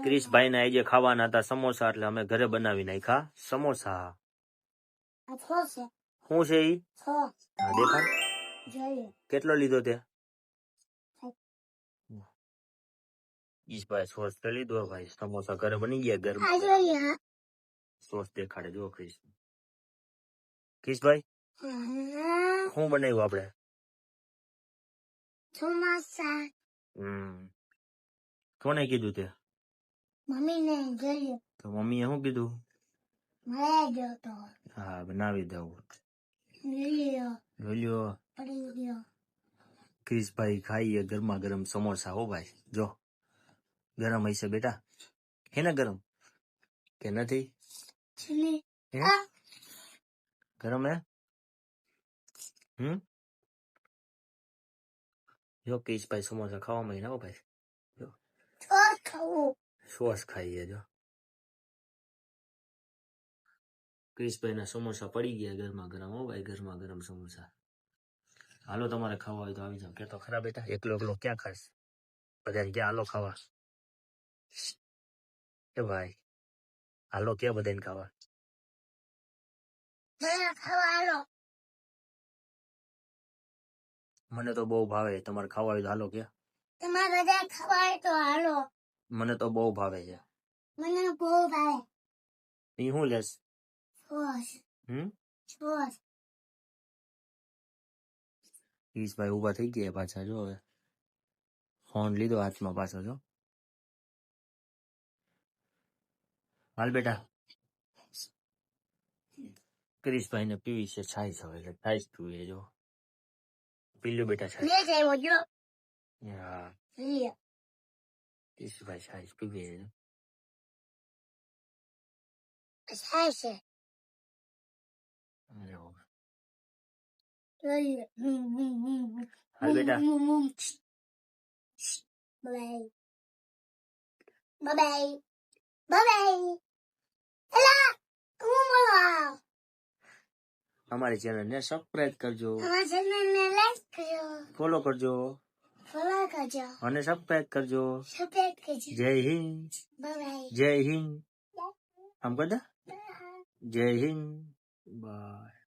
कृष भाई ने आज ये खावाना था समोसा એટલે અમે ઘરે બનાવી નાખ્યા સમોસા આ છો છે હું છે ઈ છો આ દે પર જોઈએ કેટલો લીધો તે ઈજ ભાઈ છોર લીધો ભાઈ સમોસા ઘરે બની ગયા ગરમા સોસ્તે ખાજો કૃષ કૃષ ભાઈ હું બનાવ્યો આપણે સમોસા કોને કે દીધો તે मम्मी ने जल तो मम्मी यहाँ की दो मैं जाता हूँ तो। हाँ बना भी दाओ लियो लियो परिंदियो क्रिस भाई खाई गर्मा गर्म समोसा हो भाई जो गर्म ऐसे बेटा है ना गर्म कहना थी गर्म है हम्म यो क्रिस भाई समोसा खाओ मैं ना हो भाई यो खाओ સોસ ખાઈએ જો ક્રિશભાઈના સમોસા પડી ગયા ગરમા ગરમ હો ભાઈ ગરમા ગરમ સમોસા હાલો તમારે ખાવા હોય તો આવી જાઓ કે તો ખરા બેટા એકલો એકલો ક્યાં ખાશ બધાને ક્યાં હાલો ખાવા એ ભાઈ હાલો ક્યાં બધાને ખાવા મને તો બહુ ભાવે તમારે ખાવા હોય તો હાલો ક્યાં તમારે ખાવા હોય તો હાલો મને તો બહુ ભાવે છે મને બહુ ભાવે ઈ હું લેસ છોસ હમ છોસ ઈશભાઈ ઊભા થઈ ગયા પાછા જો હવે ફોન લીધો હાથમાં પાછો જો હાલ બેટા ક્રિશભાઈ ને પીવી છે છાઈ છે એટલે છાઈ પીવી જો પીલું બેટા છાઈ હા इस वैशाली में Scheiße. Jo. Hi, Beta. Bye. Bye हमारे चैनल ने सब्सक्राइब कर जो हमारे चैनल ने लाइक कर जो फॉलो कर जो કરજો અને સબસ્ક્રાઇબ કરજો સબસ્ક્રાઇબ કરજો જય હિન્દ બાય જય હિન્દ આમ કદા જય હિન્દ બાય